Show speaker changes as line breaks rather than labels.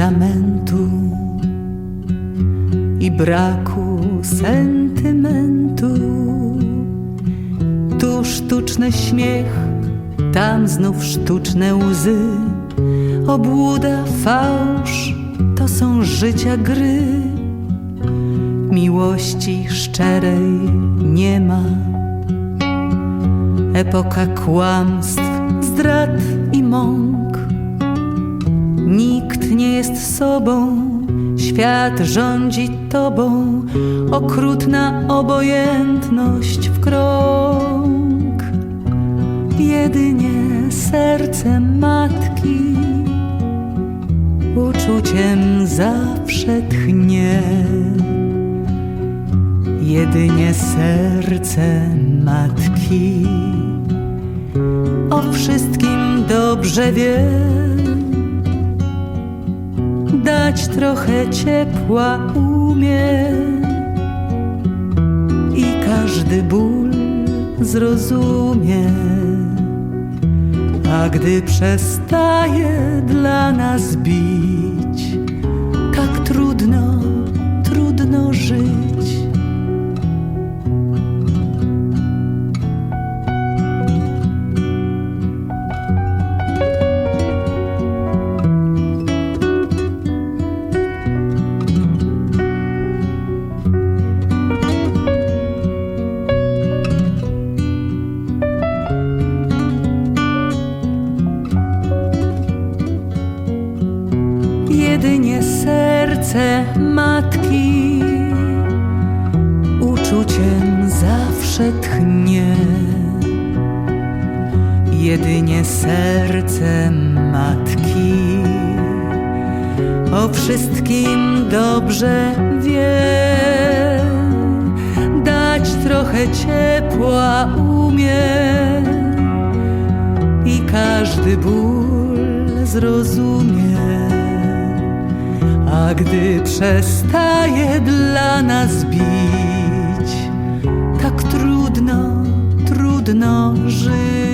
zamętu i braku sentymentu. Tu sztuczny śmiech, tam znów sztuczne łzy. Obłuda, fałsz to są życia gry. Miłości szczerej nie ma. Epoka kłamstw, zdrad i mąk. Nikt nie jest sobą, świat rządzi tobą, okrutna obojętność w krąg. Jedynie serce matki uczuciem zawsze tchnie. Jedynie serce matki o wszystkim dobrze wie. Dać trochę ciepła umie i każdy ból zrozumie. A gdy przestaje dla nas bić, Jedynie serce matki uczuciem zawsze tchnie. Jedynie serce matki o wszystkim dobrze wie. Dać trochę ciepła umie i każdy ból zrozumie. A gdy przestaje dla nas bić, tak trudno, trudno żyć.